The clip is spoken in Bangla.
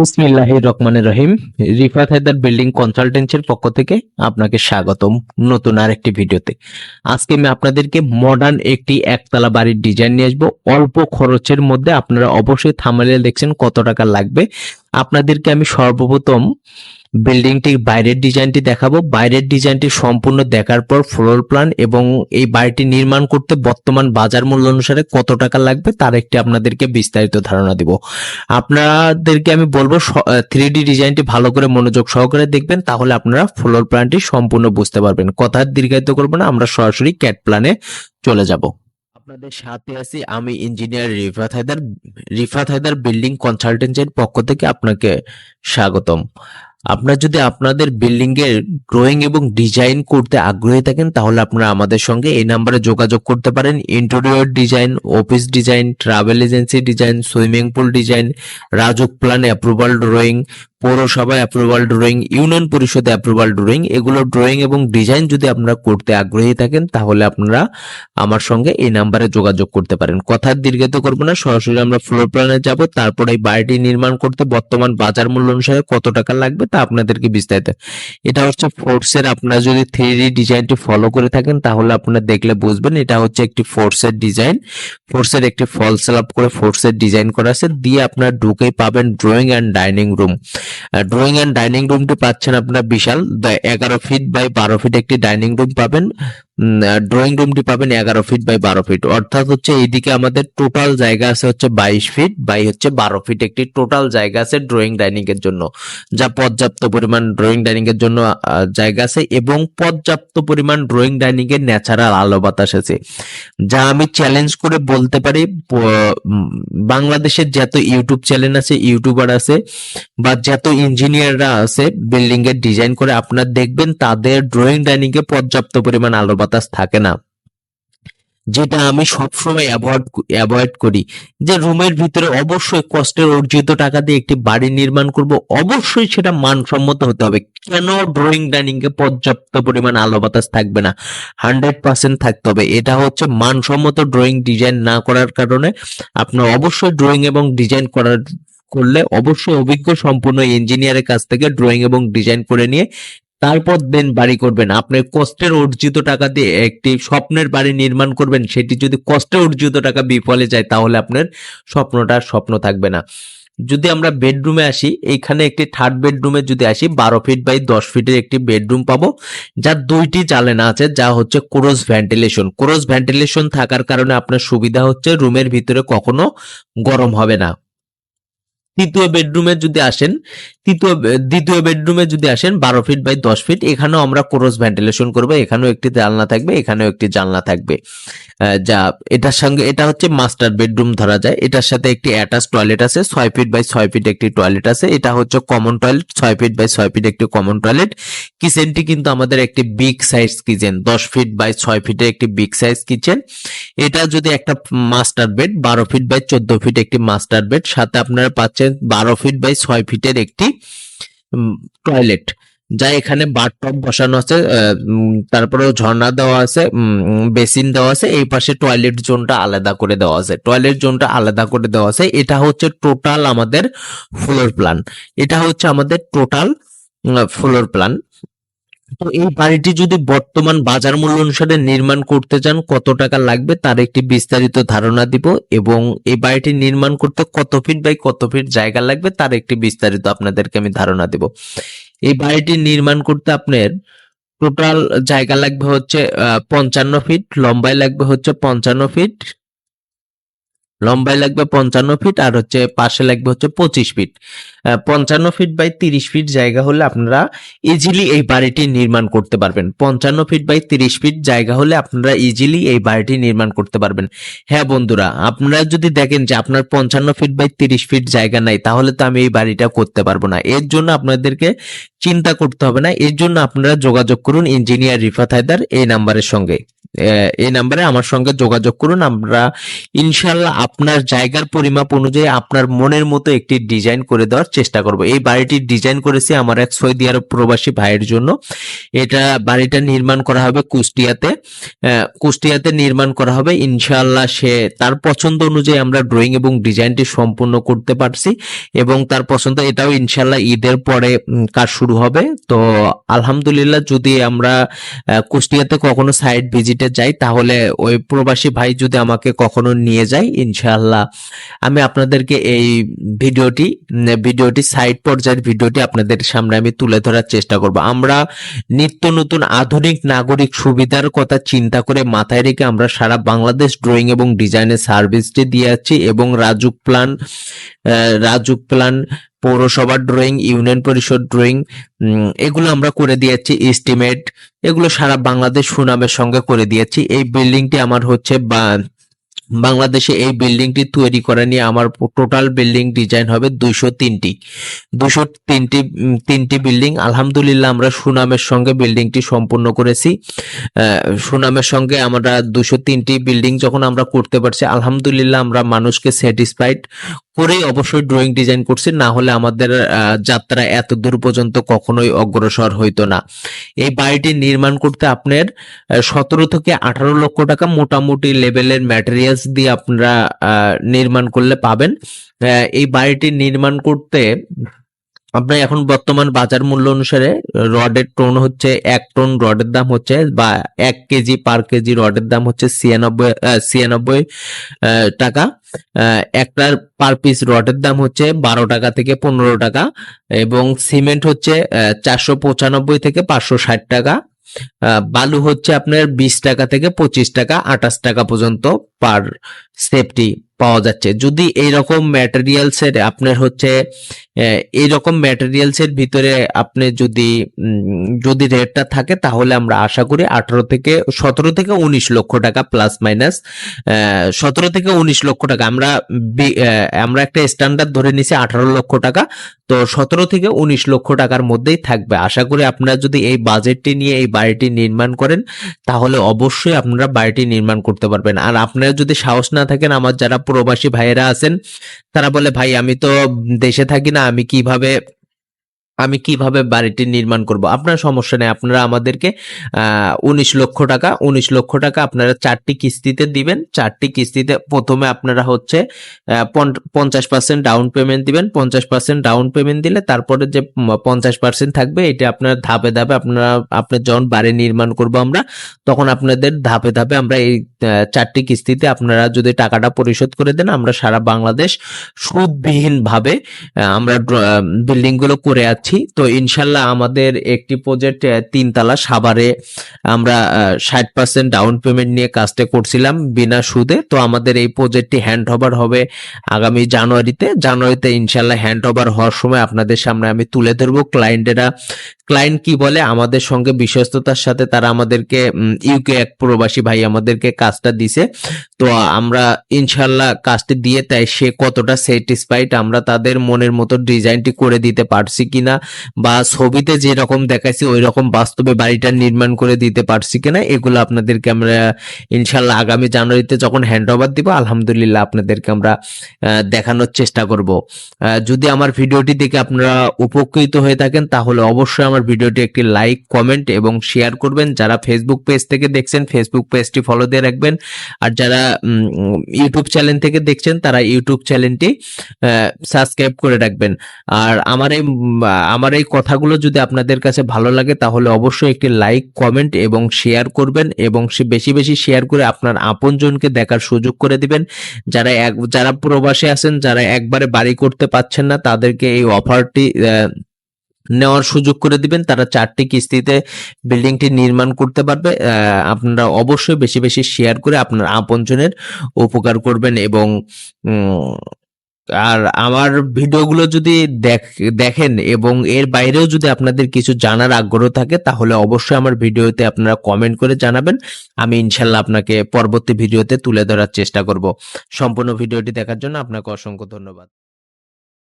বিসমিল্লাহ রহমানের রহিম। রিফাত হায়দার বিল্ডিং কনসালটেন্সির পক্ষ থেকে আপনাকে স্বাগতম নতুন আরেকটি ভিডিওতে। আজকে আমি আপনাদেরকে মডার্ন একটি একতলা বাড়ির ডিজাইন নিয়ে আসব। অল্প খরচের মধ্যে আপনারা অবশ্যই থামালে দেখছেন কত টাকা লাগবে। আপনাদেরকে আমি সর্বপ্রথম বিল্ডিংটির বাইরের ডিজাইনটি দেখাবো। বাইরের ডিজাইনটি সম্পূর্ণ দেখার পর ফ্লোর প্ল্যান এবং এই বাড়িটি নির্মাণ করতে বর্তমান বাজার মূল্য অনুসারে কত টাকা লাগবে তার একটি আপনাদেরকে বিস্তারিত ধারণা দিব। আপনাদেরকে আমি বলব থ্রি ডি ডিজাইনটি ভালো করে মনোযোগ সহকারে দেখবেন, তাহলে আপনারা ফ্লোর প্ল্যানটি সম্পূর্ণ বুঝতে পারবেন। কথা দীর্ঘায়িত করব না, আমরা সরাসরি ক্যাট প্ল্যানে চলে যাব। আপনাদের সাথে আছি আমি ইঞ্জিনিয়ার রিফাত হায়দার। রিফাত হায়দার বিল্ডিং কনসালটেন্সির পক্ষ থেকে আপনাকে স্বাগতম। আপনার যদি আপনাদের বিল্ডিং এর ড্রয়িং এবং ডিজাইন করতে আগ্রহী থাকেন, তাহলে আপনারা আমাদের সঙ্গে এই নাম্বারে যোগাযোগ করতে পারেন। Interior design office design travel agency design swimming pool design Rajuk plan approval drawing পৌরসভায় অ্যাপ্রুভাল ড্রয়িং ইউনিয়ন পরিষদে অ্যাপ্রুভাল ড্রয়িং এগুলো ড্রয়িং এবং ডিজাইন যদি আপনারা করতে আগ্রহী থাকেন, তাহলে আপনারা আমার সঙ্গে এই নাম্বারে যোগাযোগ করতে পারেন। কথার দীর্ঘায়িত করব না, সরাসরি আমরা ফ্লোর প্ল্যানে যাব, তারপর এই বাড়িটি নির্মাণ করতে বর্তমান বাজার মূল্য অনুসারে কত টাকা লাগবে তা আপনাদেরকে বিস্তারিত। এটা হচ্ছে ফোর্সের আপনারা যদি থ্রি ডিজাইনটি ফলো করে থাকেন, তাহলে আপনারা দেখলে বুঝবেন এটা হচ্ছে একটি ফোর্সের ডিজাইন ফোর্সের একটি ফল স্ল্যাব করে ফোর্সের ডিজাইন করা আছে, দিয়ে আপনারা ঢুকেই পাবেন drawing and dining room drawing and dining রুমটি পাচ্ছেন আপনার বিশাল। এগারো ফিট বাই বারো ফিট একটি ডাইনিং রুম পাবেন। ড্রয়িং রুমটি পাবেন এগারো ফিট বাই বারো ফিট অর্থাৎ হচ্ছে এইদিকে আমাদের টোটাল জায়গা আছে হচ্ছে বাইশ ফিট বাই হচ্ছে বারো ফিট একটি টোটাল জায়গা আছে ড্রয়িং ডাইনিং এর জন্য। যা পর্যাপ্ত পরিমাণ ড্রয়িং ডাইনিং এর জন্য জায়গা আছে এবং পর্যাপ্ত পরিমাণ ড্রয়িং ডাইনিং এর ন্যাচারাল আলো বাতাস আছে। যা আমি চ্যালেঞ্জ করে বলতে পারি বাংলাদেশের যত ইউটিউব চ্যানেল আছে, ইউটিউবার আছে, বা যত ইঞ্জিনিয়াররা আছে বিল্ডিং এর ডিজাইন করে আপনার দেখবেন তাদের ড্রয়িং ডাইনিং এ পর্যাপ্ত পরিমাণ আলো বাতাস থাকে না। যেটা আমি সবসময় অ্যাভয়েড অ্যাভয়েড করি। যে রুমের ভিতরে অবশ্যই কষ্টের অর্জিত টাকা দিয়ে একটি বাড়ি নির্মাণ করব, অবশ্যই সেটা মানসম্মত হতে হবে। কেন ড্রয়িং ডাইনিং এ পর্যাপ্ত পরিমাণ আলো বাতাস থাকবে না? হান্ড্রেড পার্সেন্ট থাকতে হবে। এটা হচ্ছে মানসম্মত ড্রয়িং ডিজাইন না করার কারণে আপনার অবশ্যই ড্রয়িং এবং ডিজাইন করার, করলে অবশ্যই অভিজ্ঞ সম্পূর্ণ ইঞ্জিনিয়ারের কাছ থেকে ড্রয়িং এবং ডিজাইন করে নিয়ে তারপর দেন বাড়ি করবেন। আপনি কষ্টের অর্জিত টাকা দিয়ে একটি স্বপ্নের বাড়ি নির্মাণ করবেন। সেটি যদি কষ্টে অর্জিত টাকা বিফলে যায়, তাহলে আপনার স্বপ্নটা স্বপ্ন থাকবে না। যদি আমরা বেডরুমে আসি এইখানে একটি থার্ড বেডরুমে যদি আসি, বারো ফিট বাই দশ ফিটের একটি বেডরুম পাবো, যার দুইটি জালেনা আছে, যা হচ্ছে ক্রোস ভেন্টিলেশন ক্রোস ভেন্টিলেশন থাকার কারণে আপনার সুবিধা হচ্ছে রুমের ভিতরে কখনো গরম হবে না। তৃতীয় বেডরুমে যদি আসেন, তৃতীয় দ্বিতীয় বেডরুমে যদি আসেন, বারো ফিট বাই দশ ফিট এখানেও আমরা ক্রস ভেন্টিলেশন করব, এখানেও একটি জানলা থাকবে, এখানেও একটি জানলা থাকবে। যা, এটার সঙ্গে, এটা হচ্ছে মাস্টার বেডরুম ধরা যায়, এটার সাথে একটি অ্যাটাচ টয়লেট আছে, ছয় ফিট বাই ছয় ফিট একটি টয়লেট আছে, এটা হচ্ছে কমন টয়লেট ছয় ফিট বাই ছয় ফিট একটি কমন টয়লেট কিচেনটি কিন্তু আমাদের একটি বিগ সাইজ কিচেন দশ ফিট বাই ছয় ফিটের একটি বিগ সাইজ কিচেন এটা যদি একটা মাস্টার বেড বারো ফিট বাই চোদ্দ ফিট একটি মাস্টার বেড সাথে আপনারা পাচ্ছেন বারো ফিট বাই ছয় ফিটের একটি টয়লেট যা এখানে বাথটব বসানো আছে তারপরে ঝর্ণা দেওয়া আছে বেসিন দেওয়া আছে, এই পাশে টয়লেট জোনটা আলাদা করে দেওয়া আছে। টয়লেট জোনটা আলাদা করে দেওয়া আছে, এটা হচ্ছে টোটাল আমাদের ফ্লোর প্ল্যান এটা হচ্ছে আমাদের টোটাল ফ্লোর প্ল্যান তো এই বাড়িটি যদি বর্তমান বাজার মূল্য অনুসারে নির্মাণ করতে চান, কত টাকা লাগবে তার একটি বিস্তারিত ধারণা দিব এবং এই বাড়িটি নির্মাণ করতে কত ফিট বাই কত ফিট জায়গা লাগবে তার একটি বিস্তারিত আপনাদেরকে আমি ধারণা দিব। এই বাড়িটি নির্মাণ করতে আপনার টোটাল জায়গা লাগবে হচ্ছে পঞ্চান্ন ফিট লম্বাই লাগবে হচ্ছে পঞ্চান্ন ফিট লম্বাই লাগবে পঞ্চান্ন ফিট আর হচ্ছে পাশে লাগবে হচ্ছে পঁচিশ ফিট পঞ্চান্ন ফিট বাই তিরিশ ফিট জায়গা হলে আপনারা ইজিলি এই বাড়িটি নির্মাণ করতে পারবেন। পঞ্চান্ন ফিট বাই তিরিশ ফিট জায়গা হলে আপনারা ইজিলি এই বাড়িটি নির্মাণ করতে পারবেন। হ্যাঁ বন্ধুরা, আপনারা যদি দেখেন যে আপনার পঞ্চান্ন ফিট বাই তিরিশ ফিট জায়গা নাই, তাহলে তো আমি এই বাড়িটা করতে পারব না। এর জন্য আপনাদেরকে চিন্তা করতে হবে না। এর জন্য আপনারা যোগাযোগ করুন ইঞ্জিনিয়ার রিফাত হায়দার এই নাম্বারের সঙ্গে। এই নাম্বারে আমার সঙ্গে যোগাযোগ করুন। আমরা ইনশাল্লাহ আপনার জায়গার পরিমাপ অনুযায়ী আপনার মনের মতো একটি ডিজাইন করে দেওয়ার চেষ্টা করব। এই বাড়িটির ডিজাইন করেছি আমার এক সৌদি আরব প্রবাসী ভাইয়ের জন্য। এটা বাড়িটা নির্মাণ করা হবে কুষ্টিয়াতে। কুষ্টিয়াতে নির্মাণ করা হবে। ইনশাআল্লাহ সে তার পছন্দ অনুযায়ী আমরা ড্রয়িং এবং ডিজাইনটি সম্পূর্ণ করতে পারছি এবং তার পছন্দ, এটাও ইনশাআল্লাহ ঈদের পরে কাজ শুরু হবে। তো আলহামদুলিল্লাহ যদি আমরা কুষ্টিয়াতে কখনো সাইট ভিজিটে যাই, তাহলে ওই প্রবাসী ভাই যদি আমাকে কখনো নিয়ে যায়, ইনশাআল্লাহ আমি আপনাদেরকে এই ভিডিওটি ভিডিওটি সাইট পর্যায়ের ভিডিওটি আপনাদের সামনে আমি তুলে ধরার চেষ্টা করব। আমরা নিত্য নতুন আধুনিক নাগরিক সুবিধার কথা চিন্তা করে মাথায় রেখে আমরা সারা বাংলাদেশ ড্রয়িং এবং ডিজাইনের সার্ভিসটি দিয়ে যাচ্ছি এবং রাজুক প্ল্যান রাজুক প্ল্যান পৌরসভার ড্রয়িং ইউনিয়ন পরিষদ ড্রয়িং এগুলো আমরা করে দিয়েছি এস্টিমেট এগুলো সারা বাংলাদেশ সুনামের সঙ্গে করে দিয়েছি। এই বিল্ডিংটি আমার হচ্ছে বা বাংলাদেশে এই বিল্ডিংটি তৈরি করা নিয়ে আমার টোটাল বিল্ডিং ডিজাইন হবে দুইশো তিনটি। দুশো তিনটি তিনটি বিল্ডিং। আলহামদুলিল্লাহ আমরা সুনামের সঙ্গে বিল্ডিংটি সম্পূর্ণ করেছি। সুনামের সঙ্গে আমরা দুশো তিনটি বিল্ডিং যখন আমরা করতে পারছি, আলহামদুলিল্লাহ আমরা মানুষকে স্যাটিসফাইড করেই অবশ্যই ড্রয়িং ডিজাইন করছি। না হলে আমাদের যাত্রা এত দূর পর্যন্ত কখনোই অগ্রসর হইতো না। এই বাড়িটি নির্মাণ করতে আপনার সতেরো থেকে আঠারো লক্ষ টাকা মোটামুটি লেভেলের ম্যাটেরিয়ালস দিয়ে আপনারা নির্মাণ করলে পাবেন। এই বাড়িটি নির্মাণ করতে আপনার এখন বর্তমান বাজার মূল্য অনুসারে রডের টন হচ্ছে এক টন রডের দাম হচ্ছে বা এক কেজি পার কেজি রডের দাম হচ্ছে ছিয়ানব্বই ছিয়ানব্বই টাকা। একটার পার পিস রডের দাম হচ্ছে বারো টাকা থেকে পনেরো টাকা এবং সিমেন্ট হচ্ছে চারশো পঁচানব্বই থেকে পাঁচশো ষাট টাকা। বালু হচ্ছে আপনার বিশ টাকা থেকে পঁচিশ টাকা আঠাশ টাকা পর্যন্ত পার সেফটি পাওয়া যাচ্ছে। যদি এইরকম ম্যাটেরিয়ালস এর আপনার হচ্ছে এইরকম ম্যাটেরিয়ালস এর ভিতরে আপনি যদি যদি রেটটা থাকে, তাহলে আমরা আশা করি আঠারো থেকে, সতেরো থেকে উনিশ লক্ষ টাকা প্লাস মাইনাস সতেরো থেকে উনিশ লক্ষ টাকা। আমরা আমরা একটা স্ট্যান্ডার্ড ধরে নিছি আঠারো লক্ষ টাকা, তো সতেরো থেকে উনিশ লক্ষ টাকার মধ্যেই থাকবে। আশা করি আপনারা যদি এই বাজেটটি নিয়ে, এই বাড়িটি নির্মাণ করেন, তাহলে অবশ্যই আপনারা বাড়িটি নির্মাণ করতে পারবেন। আর আপনারা যদি সাহস না থাকেন, আমার যারা প্রবাসী ভাইয়েরা আছেন তারা বলে ভাই আমি তো দেশে থাকি না আমি কীভাবে আমি কীভাবে বাড়িটি নির্মাণ করব? আপনার সমস্যা নেই। আপনারা আমাদেরকে উনিশ লক্ষ টাকা, উনিশ লক্ষ টাকা আপনারা চারটি কিস্তিতে দিবেন। চারটি কিস্তিতে প্রথমে আপনারা হচ্ছে পঞ্চাশ পার্সেন্ট ডাউন পেমেন্ট দিবেন। পঞ্চাশ পার্সেন্ট ডাউন পেমেন্ট দিলে তারপরে যে পঞ্চাশ পার্সেন্ট থাকবে, এটা আপনার ধাপে ধাপে আপনারা আপনার যখন বাড়ি নির্মাণ করব আমরা, তখন আপনাদের ধাপে ধাপে আমরা এই চারটি কিস্তিতে আপনারা যদি টাকাটা পরিশোধ করে দেন, আমরা সারা বাংলাদেশ সুদবিহীন ভাবে আমরা বিল্ডিংগুলো করে আছি। তো ইনশাল্লাহ আমাদের একটি প্রজেক্ট তিনতলা সাভারে আমরা ষাট পার্সেন্ট ডাউন পেমেন্ট নিয়ে কাজটা করছিলাম বিনা সুদে। তো আমাদের এই প্রজেক্টটি হ্যান্ড ওভার হবে আগামী জানুয়ারিতে। জানুয়ারিতে ইনশাল্লাহ হ্যান্ড ওভার হওয়ার সময় আপনাদের সামনে আমি তুলে ধরবো। ক্লায়েন্টেরা ক্লায়েন্ট কি বলে? আমাদের সঙ্গে বিশ্বস্ততার সাথে তারা আমাদেরকে ইউকে এক প্রবাসী ভাই আমাদেরকে কাজটা দিছে। তো আমরা ইনশাল্লাহ কাজটি দিয়ে তাই সে কতটা স্যাটিসফাইড আমরা তাদের মনের মতো ডিজাইনটি করে দিতে পারছি কিনা বা ছবিতে যেরকম দেখাইছি ওই রকম বাস্তবে বাড়িটা নির্মাণ করে দিতে পারছি কিনা এগুলো আপনাদেরকে আমরা ইনশাল্লাহ আগামী জানুয়ারিতে যখন হ্যান্ড ওভার দিব, আলহামদুলিল্লাহ আপনাদেরকে আমরা দেখানোর চেষ্টা করব। যদি আমার ভিডিওটি দেখে আপনারা উপকৃত হয়ে থাকেন তাহলে অবশ্যই আমার ভিডিওটি একটি লাইক কমেন্ট এবং শেয়ার করবেন। যারা ফেসবুক পেজ থেকে দেখছেন ফেসবুক পেজটি ফলো দিয়ে রাখবেন। আর যারা ইউটিউব চ্যানেল থেকে দেখছেন, তারা ইউটিউব চ্যানেলটি সাবস্ক্রাইব করে রাখবেন। আর আমার এই আমার এই কথাগুলো যদি আপনাদের কাছে ভালো লাগে, তাহলে অবশ্যই একটি লাইক কমেন্ট এবং শেয়ার করবেন এবং সে বেশি বেশি শেয়ার করে আপনার আপনজনকে দেখার সুযোগ করে দিবেন। যারা এক, যারা প্রবাসে আছেন, যারা একবারে বাড়ি করতে পাচ্ছেন না, তাদেরকে এই অফারটি নেওয়ার সুযোগ করে দিবেন। তারা চারটি কিস্তিতে বিল্ডিংটি নির্মাণ করতে পারবে। আপনারা অবশ্যই বেশি বেশি শেয়ার করে আপনার আপনজনের উপকার করবেন এবং আর আমার ভিডিওগুলো যদি দেখ- দেখেন এবং এর বাইরেও যদি আপনাদের কিছু জানার আগ্রহ থাকে, তাহলে অবশ্যই আমার ভিডিওতে আপনারা কমেন্ট করে জানাবেন। আমি ইনশাল্লাহ আপনাকে পরবর্তী ভিডিওতে তুলে ধরার চেষ্টা করব। সম্পূর্ণ ভিডিওটি দেখার জন্য আপনাকে অসংখ্য ধন্যবাদ।